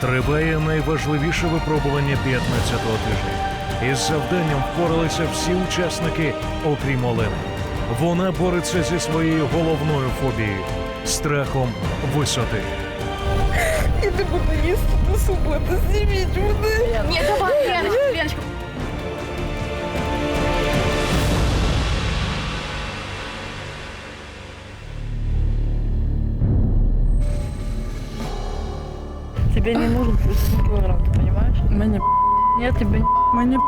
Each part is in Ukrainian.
Триває найважливіше випробування 15-го тижня. Із завданням впоралися всі учасники, окрім Олени. Вона бореться зі своєю головною фобією страхом висоти. Я не буду їсти до суботи, зніміть мене. Ні, давай, Леночка, Леночка. Тебе не нужен плюс килограмм, ты понимаешь? Мне Нет, тебе Мне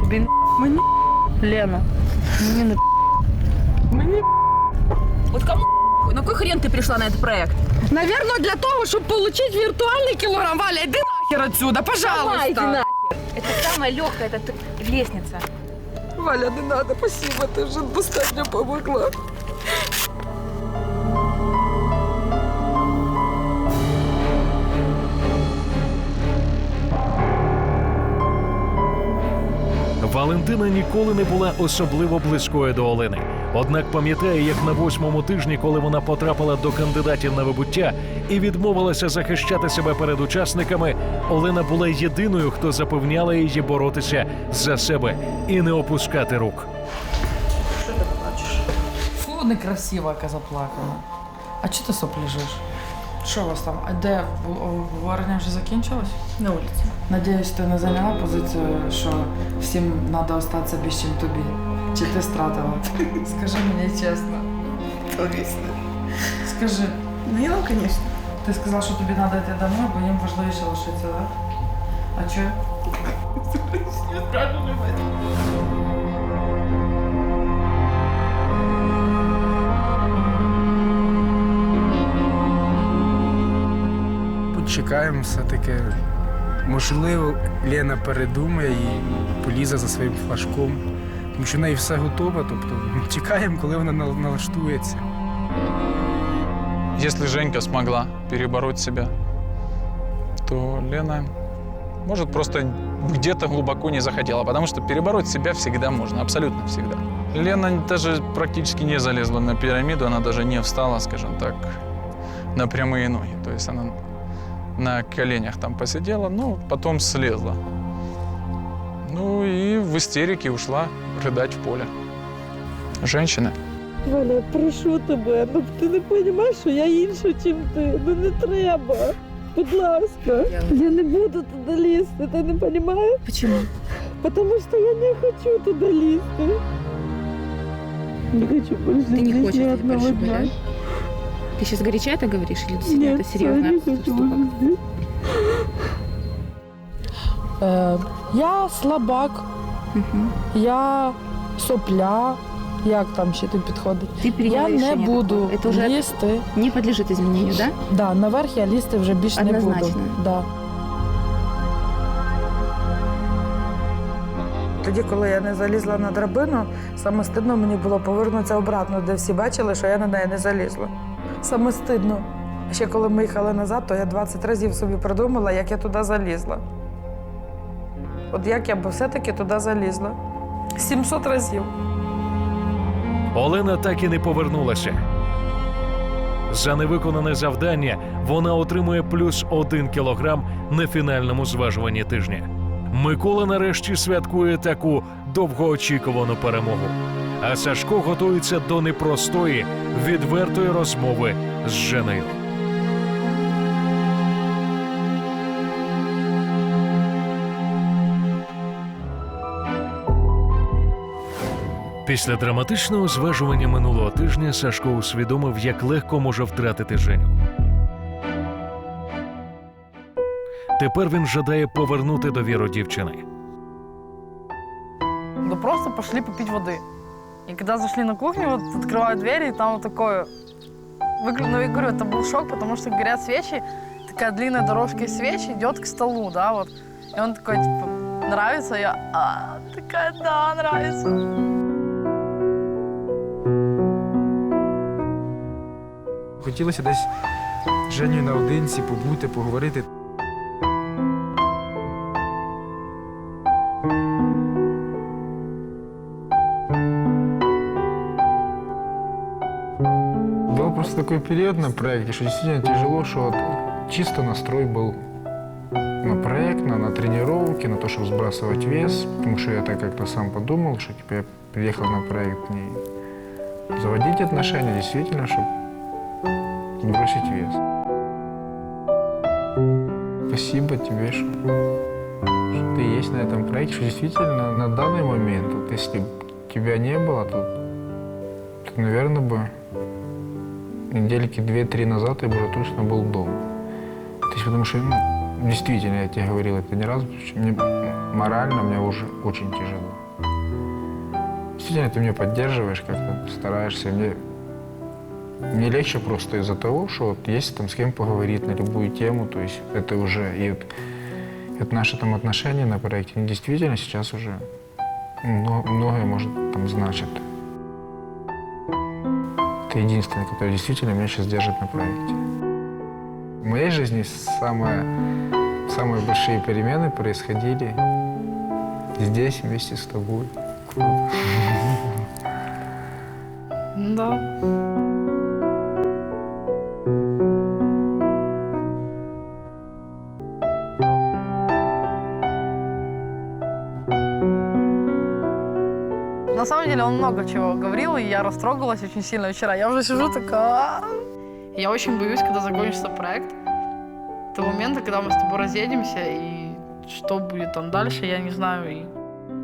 Тебе Мне Лена. Мне на Мне Вот кому на какой хрен ты пришла на этот проект? Наверное, для того, чтобы получить виртуальный килограмм. Валя, иди нахер отсюда, Давай, иди пожалуйста. нахер. Это самая легкая, это лестница. Валя, не надо, спасибо, ты уже достаточно помогла. Валентина ніколи не була особливо близькою до Олени. Однак пам'ятає, як на восьмому тижні, коли вона потрапила до кандидатів на вибуття і відмовилася захищати себе перед учасниками, Олена була єдиною, хто запевняла її боротися за себе і не опускати рук. Що ти плачеш? Фу, некрасива, яка заплакана. А чого ти соп лежиш? Що у вас там? А де обговорення вже закінчилось? На улице. Надіюсь, ти не зайняла позицію, що всім треба остатися без чим тобі. Чи ти стратила? Скажи мені чесно. Скажи, Ну, конечно. ти сказав, що тобі треба йти домой, бо їм важливіше лишитися, так? А чого? Почекаємо все-таки. Можливо, Лена передумає і полізе за своїм флажком. Тому що в неї все готово, тобто чекаємо, коли вона нал- налаштується. Если Женька смогла перебороть себя, то Лена, может, просто где-то глубоко не захотела, потому что перебороть себя всегда можно, абсолютно всегда. Лена даже практически не залезла на пирамиду, она даже не встала, скажем так, на прямые ноги. То есть она на коленях там посидела, ну, потом слезла. Ну и в истерике ушла рыдать в поле. Женщины. Валя, прошу тебе, ну ти не розумієш, що я інша, чим ти. Ну не треба. Будь ласка. Я не буду туди лізти, ти не розумієш? Почему? Потому что я не хочу туда лезть. Не хочу больше Ты не здесь хочешь ни здесь одного больше дня. гулять? Ты сейчас горяча это говоришь или действительно Нет, это серьезно? я не хочу уже здесь. Е, я слабак, я сопля. Як там ще ти підходить? Ты приняла Я не решение буду такое. Это уже лізти. не подлежит изменению, да? Да, наверх я лізти вже більш не Однозначно. буду. Да. Тоді, коли я не залізла на драбину, саме стидно мені було повернутися обратно, де всі бачили, що я на неї не залізла. Саме стидно. Ще коли ми їхали назад, то я 20 разів собі придумала, як я туди залізла. От як я б все-таки туди залізла. 700 разів. Олена так і не повернулася. За невиконане завдання вона отримує плюс один кілограм на фінальному зважуванні тижня. Микола нарешті святкує таку довгоочікувану перемогу. А Сашко готується до непростої, відвертої розмови з Женею. Після драматичного зважування минулого тижня Сашко усвідомив, як легко може втратити Женю. Тепер він жадає повернути довіру дівчини. Да просто пошли попить воды. И когда зашли на кухню, вот открывают двери, и там вот такое... Выгля- Ну, я говорю, это был шок, потому что горят свечи, такая длинная дорожка из свечи идет к столу, да, вот. И он такой, типа, нравится? Я, а, такая, да, нравится. Хотілося десь з Женєю наодинці побути, поговорити. Период на проекте, что действительно тяжело, что чисто настрой был на проект, на, на тренировки, на то, чтобы сбрасывать вес, потому что я так как-то сам подумал, что типа, я приехал на проект не заводить отношения, действительно, чтобы сбросить вес. Спасибо тебе, что, что ты есть на этом проекте, что действительно на данный момент, вот если тебя не было, то, то наверное, бы недельки две-три назад я бы уже точно был дома. То есть потому что, ну, действительно, я тебе говорил это не раз, мне морально мне уже очень тяжело. Действительно, ты меня поддерживаешь, как-то стараешься. Мне, мне легче просто из-за того, что вот есть там с кем поговорить на любую тему, то есть это уже и вот, вот наши там отношения на проекте, действительно сейчас уже мно- многое может там значит. Это единственное, действительно меня сейчас держит на проекте. В моей жизни самое, самые большие перемены происходили здесь вместе с тобой. Круто. Да. деле он много чего говорил, и я растрогалась очень сильно вчера. Я уже сижу такая... «А». Я очень боюсь, когда закончится проект. Того момента, когда мы с тобой разъедемся, и что будет там дальше, я не знаю. И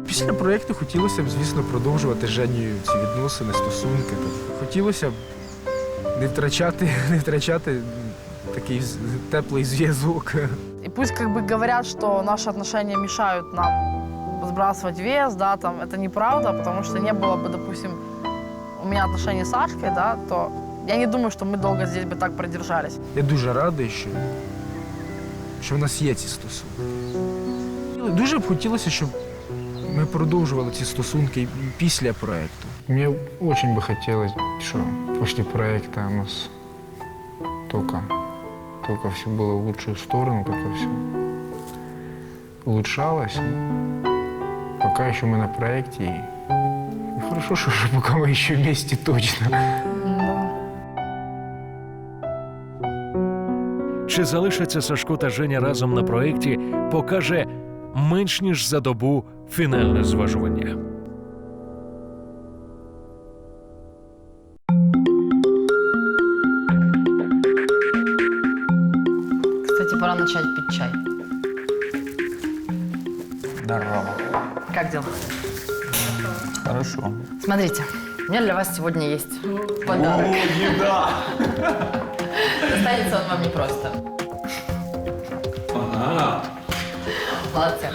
Після проєкту хотілося б, звісно, продовжувати з Женєю ці відносини, стосунки. Тобто Хотілося б не втрачати, не втрачати такий з- теплий зв'язок. И пусть как бы говорят, что наши отношения мешают нам сбрасывать вес, да, там, это неправда, потому что не было бы, допустим, у меня отношений с Сашкой, да, то я не думаю, что мы долго здесь бы так продержались. Я дуже радий, що, що в нас є ці стосунки. Дуже б хотілося, щоб ми продовжували ці стосунки і після проєкту. Мені дуже би хотілося, що після проєкту у нас тільки, тільки все було в лучшую сторону, тільки все улучшалось. Пока еще мы на проекте. И хорошо, что уже пока мы еще вместе точно. Чи залишаться Сашко та Женя разом на проєкті, покаже менш ніж за добу фінальне зважування. Кстати, пора начать пить чай. Как дела? Хорошо. Смотрите, у меня для вас сегодня есть подарок. еда! Достанется он вам непросто. Молодцы.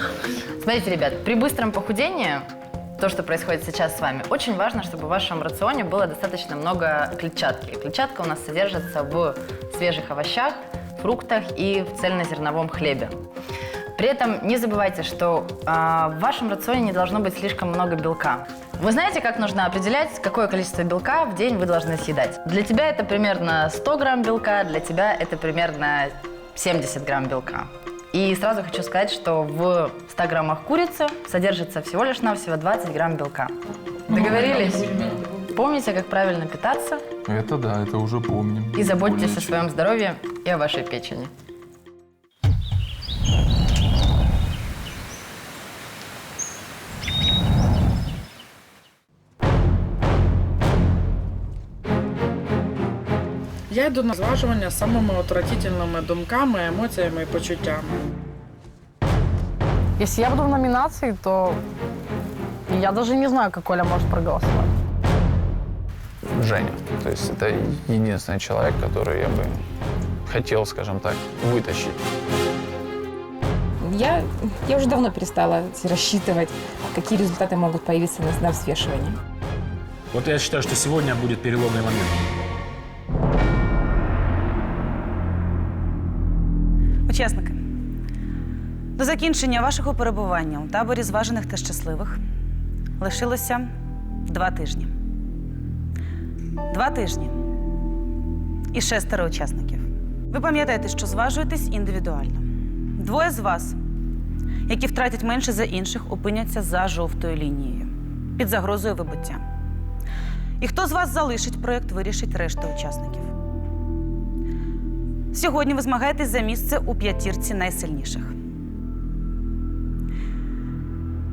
Смотрите, ребят, при быстром похудении, то, что происходит сейчас с вами, очень важно, чтобы в вашем рационе было достаточно много клетчатки. Клетчатка у нас содержится в свежих овощах, фруктах и в цельнозерновом хлебе. При этом не забывайте, что а, в вашем рационе не должно быть слишком много белка. Вы знаете, как нужно определять, какое количество белка в день вы должны съедать? Для тебя это примерно 100 грамм белка, для тебя это примерно 70 грамм белка. И сразу хочу сказать, что в 100 граммах курицы содержится всего лишь навсего 20 грамм белка. Договорились? Помните, как правильно питаться Это да, это уже помним. и заботьтесь о своем здоровье и о вашей печени. Я йду на зважування з самими отвратительними думками, емоціями і почуттями. если я буду в номинации, то я даже не знаю, как Оля может проголосовать. Женя. То есть это единственный человек, который я бы хотел, скажем так, вытащить. Я, я уже давно перестала рассчитывать, какие результаты могут появиться на, на взвешивании. Вот я считаю, что сегодня будет переломный момент. Учасники, до закінчення вашого перебування у таборі зважених та щасливих лишилося два тижні. Два тижні і шестеро учасників. Ви пам'ятаєте, що зважуєтесь індивідуально. Двоє з вас, які втратять менше за інших, опиняться за жовтою лінією під загрозою вибуття. І хто з вас залишить проєкт, вирішить решта учасників. Сьогодні ви змагаєтесь за місце у п'ятірці найсильніших.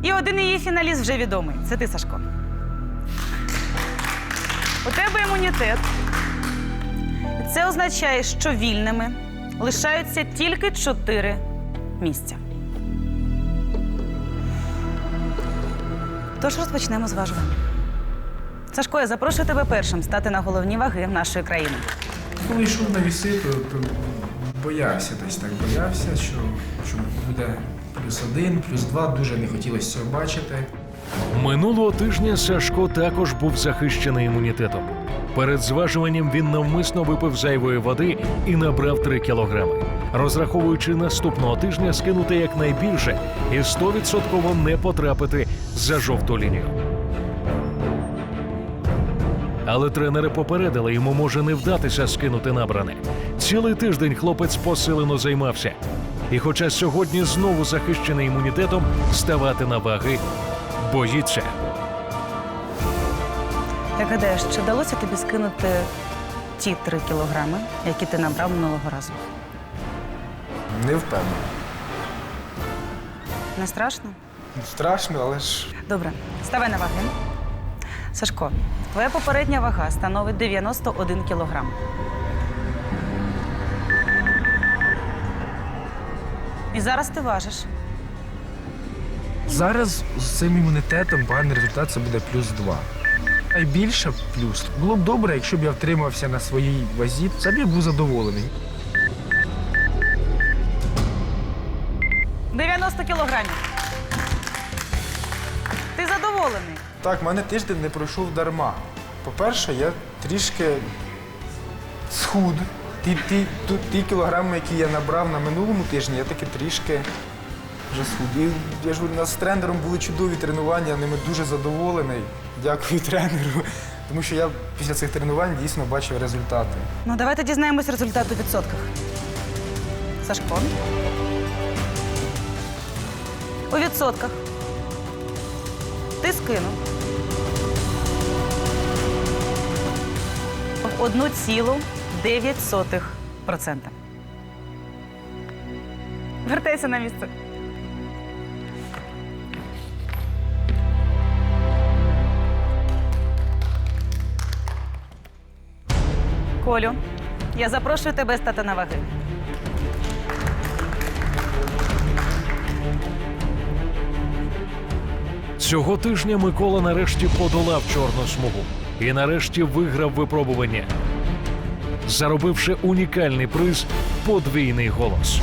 І один її фіналіст вже відомий. Це ти, Сашко. У тебе імунітет. Це означає, що вільними лишаються тільки чотири місця. Тож розпочнемо зважування. Сашко, я запрошую тебе першим стати на головні ваги нашої країни. Коли йшов на віси, то, то боявся десь так боявся, що, що буде плюс один, плюс два. Дуже не хотілося цього бачити. Минулого тижня Сашко також був захищений імунітетом. Перед зважуванням він навмисно випив зайвої води і набрав 3 кілограми, розраховуючи наступного тижня скинути якнайбільше і 100% не потрапити за жовту лінію. Але тренери попередили, йому може не вдатися скинути набране. Цілий тиждень хлопець посилено займався. І хоча сьогодні знову захищений імунітетом, ставати на ваги боїться. Як гадаєш, чи вдалося тобі скинути ті три кілограми, які ти набрав минулого разу? Не впевнений. Не страшно? Страшно, але ж Добре, ставай на ваги. Сашко, твоя попередня вага становить 91 кілограм. І зараз ти важиш. зараз з цим імунітетом поганий результат це буде плюс два. Найбільше плюс. Було б добре, якщо б я втримався на своїй вазі, я був задоволений. 90 кілограмів. Ти задоволений. Так, в мене тиждень не пройшов дарма. По-перше, я трішки схуд. Ті, ті, ті кілограми, які я набрав на минулому тижні, я таки трішки вже схуд. Я ж у нас з тренером були чудові тренування, ними дуже задоволений. Дякую тренеру. Тому що я після цих тренувань дійсно бачив результати. Ну, давайте дізнаємось результат у відсотках. Сашко. У відсотках. Ти скинув. 1,9%. Вертайся на місце. Колю, я запрошую тебе стати на ваги. Цього тижня Микола нарешті подолав чорну смугу і нарешті виграв випробування, заробивши унікальний приз подвійний голос.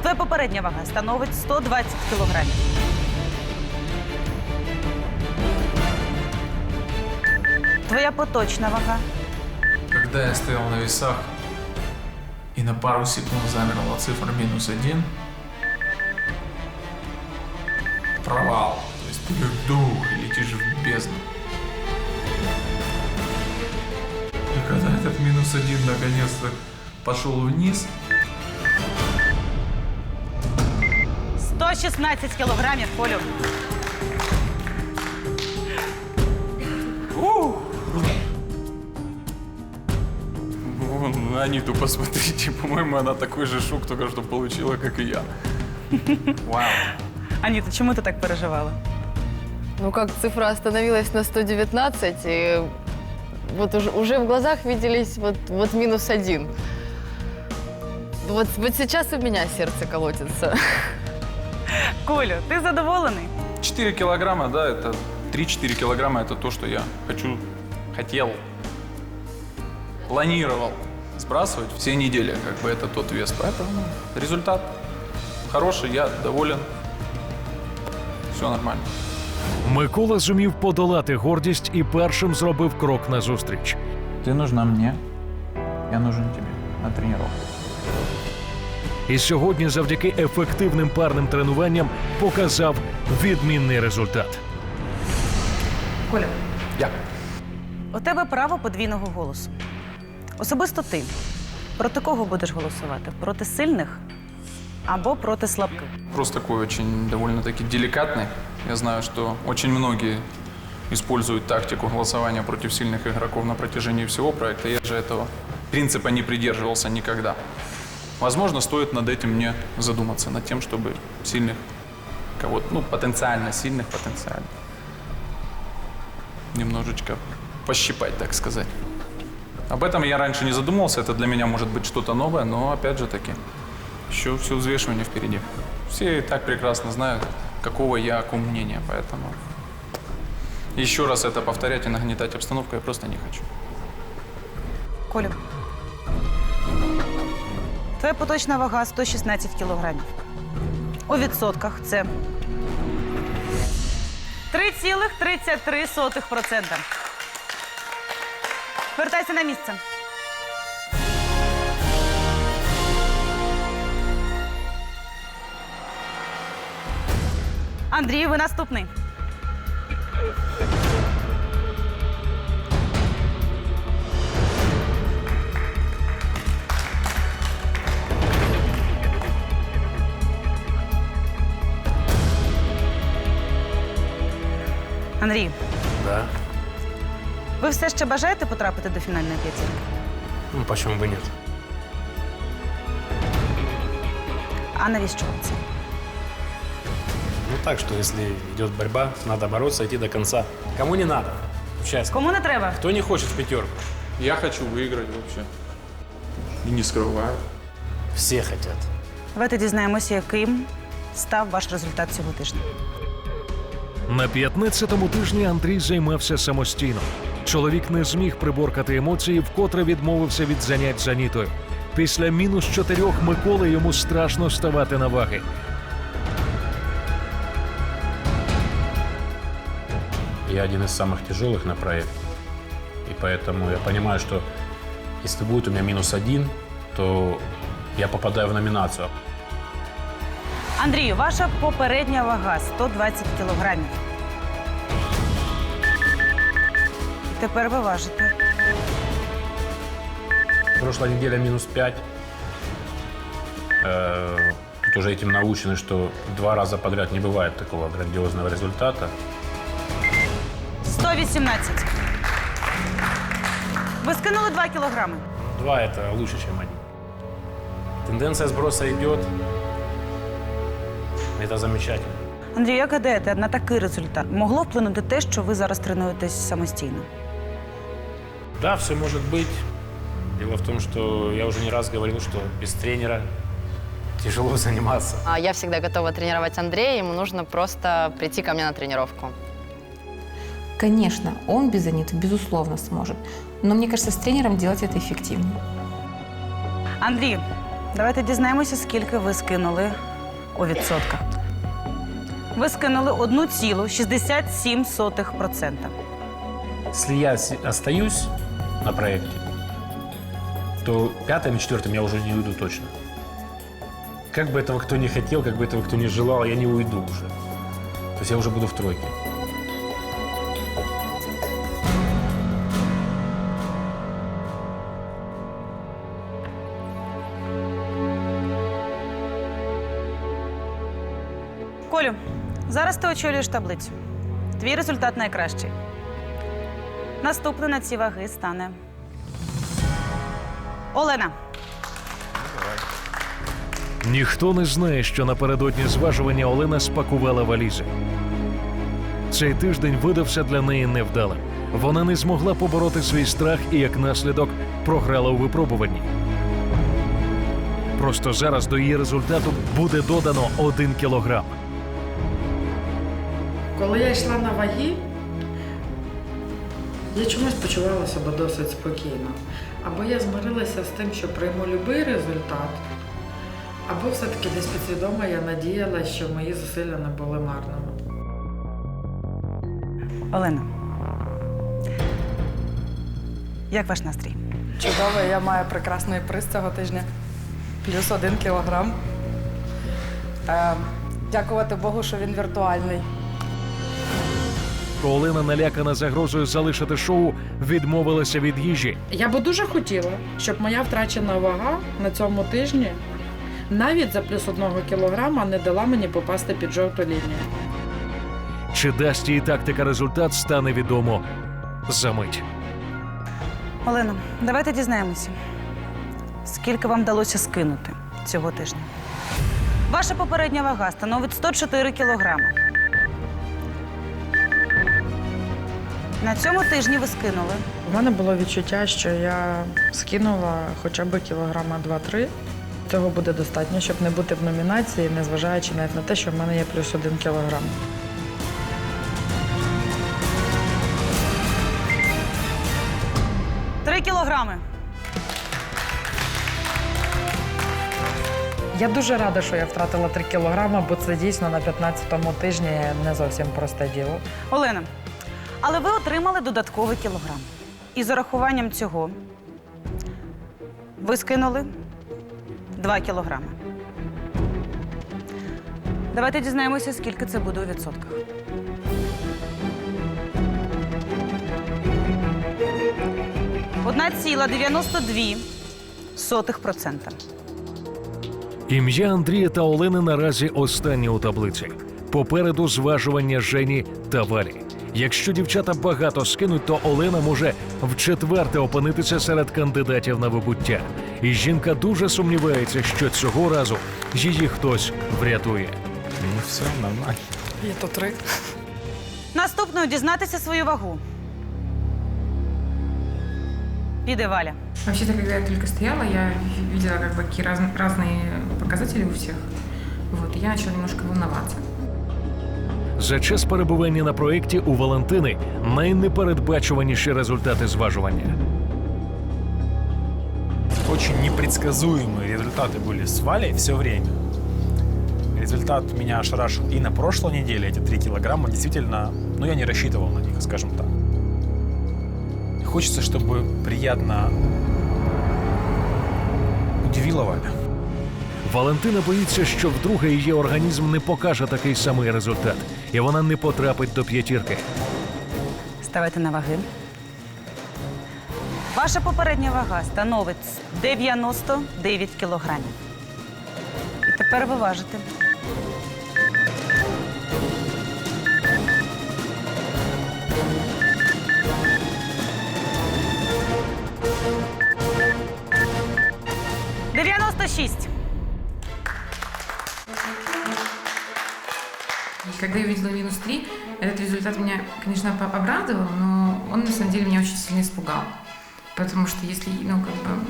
Твоя попередня вага становить 120 кілограмів. Твоя поточна вага Когда я стоял на весах и на пару секунд замерла цифра минус один, провал. То есть ты как дух летишь в бездну. этот минус один наконец-то пошел вниз, 116 кілограмів, Колю. Вон на Аниту посмотрите, по-моему, она такой же шок только что получила, как и я. Вау. Аніта, чому ти так переживала? Ну как цифра остановилась на 119, и вот уже, уже в глазах виделись вот, вот минус один. Вот, вот сейчас у меня сердце колотится. Колю, ти задоволений? 4 килограмма, да, это 3-4 килограмма, это то, что я хочу, хотел, планировал сбрасывать все недели, как бы это тот вес. Поэтому результат хороший, я доволен, все нормально. Микола зумів подолати гордість і першим зробив крок назустріч. Ты нужна мне, я нужен тебе на тренировку. І сьогодні, завдяки ефективним парним тренуванням, показав відмінний результат. Коля, Я. у тебе право подвійного голосу. Особисто ти. Проти кого будеш голосувати? Проти сильних або проти слабких? Вопрос такой очень довольно-таки деликатный. Я знаю, что очень многие используют тактику голосования против сильных игроков на протяжении всего проекта. Я же этого принципа не придерживался никогда. Возможно, стоит над этим мне задуматься, над тем, чтобы сильных кого-то, ну, потенциально сильных, потенциально. Немножечко пощипать, так сказать. Об этом я раньше не задумывался, это для меня может быть что-то новое, но опять же таки, еще все взвешивание впереди. Все и так прекрасно знают, какого я о ком мнения, поэтому еще раз это повторять и нагнетать обстановку я просто не хочу. Колю. Твоя поточна вага 116 кілограмів. У відсотках це 3,33%. Вертайся на місце. Андрій, ви наступний. Андрій, Да. ви все ще бажаєте потрапити до фінальної п'ятірки? Ну, почему бы нет? А навіщо вам це? Так, что если идет борьба, надо бороться, идти до конца. Кому не надо? Честно. Кому не треба? Кто не хочет в пятерку? Я хочу выиграть вообще. И не скрываю. Все хотят. Давайте дізнаємося, яким став ваш результат цього тижня. На 15-му тижні Андрій займався самостійно. Чоловік не зміг приборкати емоції, вкотре відмовився від занять з Анітою. Після мінус чотирьох Миколи йому страшно ставати на ваги. Я один из самых тяжелых на проекте. И поэтому я понимаю, что если будет у меня минус один, то я попадаю в номинацию. Андрію, ваша попередня вага 120 кілограмів. Тепер ви важите Прошлая неделя минус 5. Э, Тут уже этим научены, что два раза подряд не бывает такого грандиозного результата. 118. Ви скинули 2 кілограми. Два это лучше, чем один. Тенденция сброса идет. Это замечательно. Андрію, як гадаєте, на такий результат могло вплинути те, що ви зараз тренуєтесь самостійно? Да, все может быть. Дело в том, что я уже не раз говорил, что без тренера тяжело заниматься. А Я всегда готова тренировать Андрея, ему нужно просто прийти ко мне на тренировку. Конечно, он без Аниты, безусловно, сможет. Но мне кажется, с тренером делать это эффективнее. Андрій, давайте дізнаємося, скільки ви скинули у відсотках. Ви скинули 1,67%. Если я с- остаюсь на проекте, то пятым и четвертым я уже не уйду точно. Как бы этого кто не хотел, как бы этого кто не желал, я не уйду уже. То есть я уже буду в тройке. Колю, зараз ти очолюєш таблицю. Твій результат найкращий. Наступна на ці ваги стане. Олена. Ніхто не знає, що напередодні зважування Олена спакувала валізи. Цей тиждень видався для неї невдалим. Вона не змогла побороти свій страх і, як наслідок, програла у випробуванні. Просто зараз до її результату буде додано один кілограм. Коли я йшла на ваги, я чомусь почувала себе досить спокійно. Або я змирилася з тим, що прийму будь-який результат, або все-таки десь підсвідомо я надіялася, що мої зусилля не були марними. Олена. Як ваш настрій? Чудово, я маю прекрасний приз цього тижня. Плюс один кілограм. Е, дякувати Богу, що він віртуальний. Олена, налякана загрозою залишити шоу, відмовилася від їжі. Я би дуже хотіла, щоб моя втрачена вага на цьому тижні навіть за плюс одного кілограма не дала мені попасти під жовту лінію. Чи дасть її тактика результат, стане відомо за мить. Олено, давайте дізнаємося, скільки вам вдалося скинути цього тижня. Ваша попередня вага становить 104 кілограми. На цьому тижні ви скинули У мене було відчуття, що я скинула хоча б кілограма 2-3. Цього буде достатньо, щоб не бути в номінації, незважаючи навіть на те, що в мене є плюс один кілограм. Три кілограми. Я дуже рада, що я втратила 3 кілограми, бо це дійсно на 15-му тижні не зовсім просте діло. Олена, але ви отримали додатковий кілограм. І з урахуванням цього ви скинули 2 кілограми. Давайте дізнаємося, скільки це буде у відсотках. Одна ціла 92 сотих процента. Ім'я Андрія та Олени наразі останні у таблиці. Попереду зважування Жені та Валі. Якщо дівчата багато скинуть, то Олена може вчетверте опинитися серед кандидатів на вибуття. І жінка дуже сумнівається, що цього разу її хтось врятує. Ну все, нормально. Є то три. Наступною дізнатися свою вагу. Піде Валя. Вообще-то, когда я только стояла, я видела как бы какие раз- разные показатели у всех. Вот, и я начала немножко волноваться. За час перебування на проєкті у Валентини найнепередбачуваніші результати зважування. Очень непредсказуемые результаты были с Валей все время. Результат меня ошарашил и на прошлой неделе, эти 3 килограмма, действительно, ну, я не рассчитывал на них, скажем так. И Хочется, чтобы приятно удивила Валя. Валентина боїться, що вдруге її організм не покаже такий самий результат, і вона не потрапить до п'ятірки. Ставайте на ваги. Ваша попередня вага становить 99 кілограмів. І тепер ви важите. Дев'яносто шість. Когда я увидела минус 3, этот результат меня, конечно, обрадовал, но он на самом деле меня очень сильно испугал. Потому что если, ну, как бы,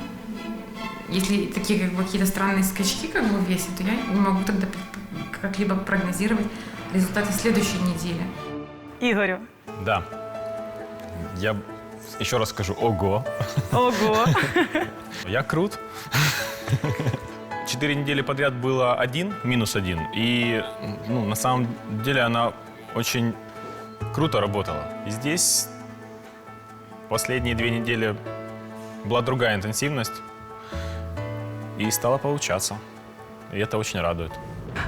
если такие как бы какие-то странные скачки как бы в весе, то я не могу тогда как-либо прогнозировать результаты следующей недели. Ігорю. Да. Я еще раз скажу ого. Ого. Я крут. Четыре недели подряд было один, минус один. И ну, на самом деле она очень круто работала. И здесь последние две недели была другая интенсивность. И стало получаться. И это очень радует.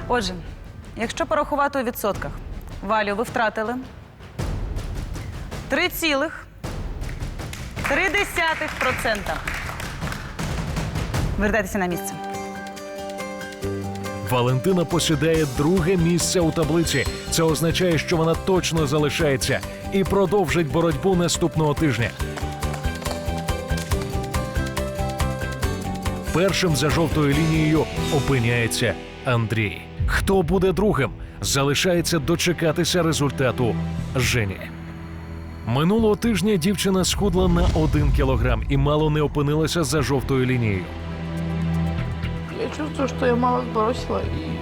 Отже, якщо порахувати у відсотках, Валю, ви втратили 3,3%. Вертайтеся на місце. Валентина посідає друге місце у таблиці. Це означає, що вона точно залишається і продовжить боротьбу наступного тижня. Першим за жовтою лінією опиняється Андрій. Хто буде другим? Залишається дочекатися результату Жені. Минулого тижня дівчина схудла на один кілограм і мало не опинилася за жовтою лінією. Я чувствую, что я мало сбросила и...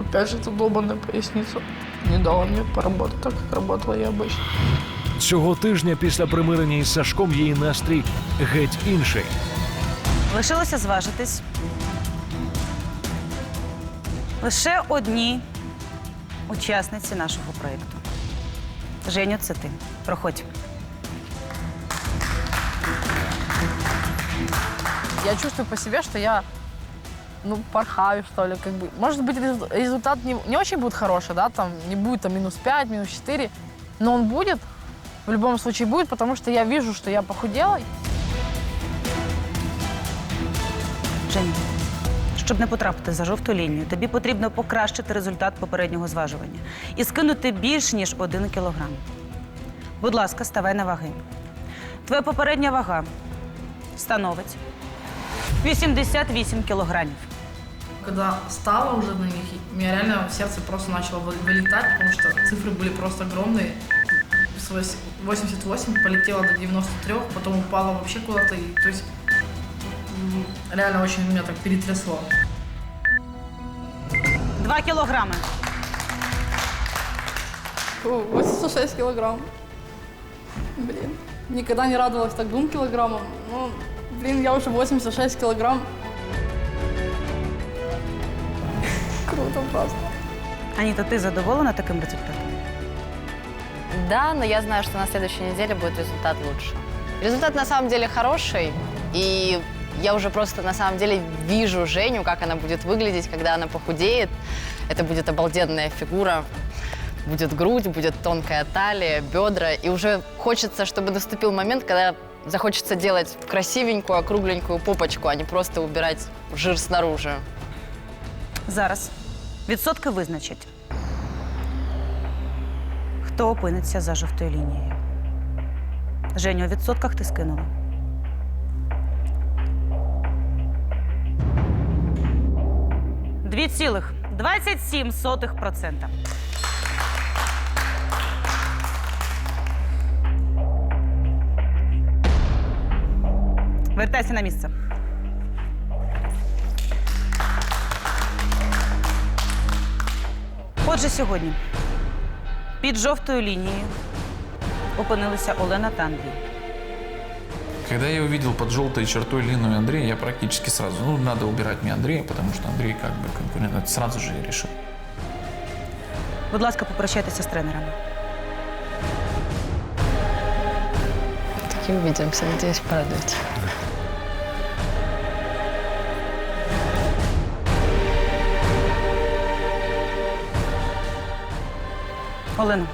Опять же, эта долбанная поясница не дала мне поработать так, как работала я обычно. Цього тижня після примирення із Сашком її настрій геть інший. Лишилося зважитись. Лише одній учасниці нашого проєкту. Женю, це ти. Проходь. Я чувствую по себе, что я, ну, порхаю, что ли, как бы. Может быть, результат не, не очень будет хороший, да, там, не будет там минус 5, минус 4, но он будет, в любом случае будет, потому что я вижу, что я похудела. Женя, щоб не потрапити за жовту лінію, тобі потрібно покращити результат попереднього зважування і скинути більш ніж один кілограм. Будь ласка, ставай на ваги. Твоя попередня вага становить 88 кілограмів. Когда стало уже на них, у меня реально сердце просто начало вы- вылетать, потому что цифры были просто огромные. С вось- 88 полетело до 93, потом упало вообще куда-то. И, то есть м, реально очень меня так перетрясло. 2 кілограми. 86 килограмм. Блин. Никогда не радовалась так двум килограммам. Ну, блин, я уже 86 килограмм. Круто просто. Аніта, ти задоволена таким результатом? Да, но я знаю, что на следующей неделе будет результат лучше. Результат на самом деле хороший, и я уже просто на самом деле вижу Женю, как она будет выглядеть, когда она похудеет. Это будет обалденная фигура, будет грудь, будет тонкая талия, бедра, и уже хочется, чтобы наступил момент, когда захочется делать красивенькую, округленькую попочку, а не просто убирать жир снаружи. Зараз відсотки визначать, хто опиниться за жовтою лінією. Женю, у відсотках ти скинула. Дві цілих 27 сотих процента. Вертайся на місце. Отже, сьогодні під жовтою лінією опинилися Олена та Андрій. Когда я увидел под желтой чертой Лину и Андрея, я практически сразу, ну, надо убирать мне Андрея, потому что Андрей как бы конкурент. Это сразу же я решил. Будь ласка, попрощайтеся з тренерами. Так и увидимся, надеюсь, порадуете. Олена,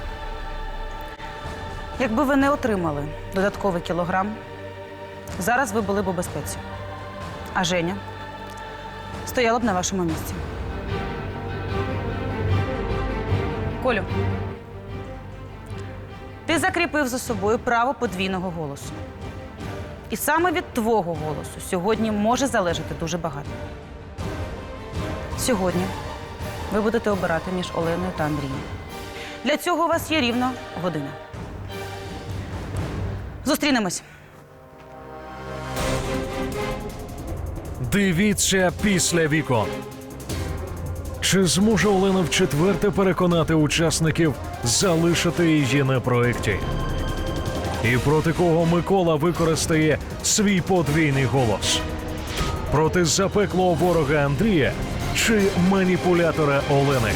якби ви не отримали додатковий кілограм, зараз ви були б у безпеці. А Женя стояла б на вашому місці. Колю, ти закріпив за собою право подвійного голосу. І саме від твого голосу сьогодні може залежати дуже багато. Сьогодні ви будете обирати між Оленою та Андрієм. Для цього у вас є рівно година. Зустрінемось. Дивіться після вікон. Чи зможе Олена вчетверте переконати учасників залишити її на проєкті? І проти кого Микола використає свій подвійний голос? Проти запеклого ворога Андрія чи маніпулятора Олени?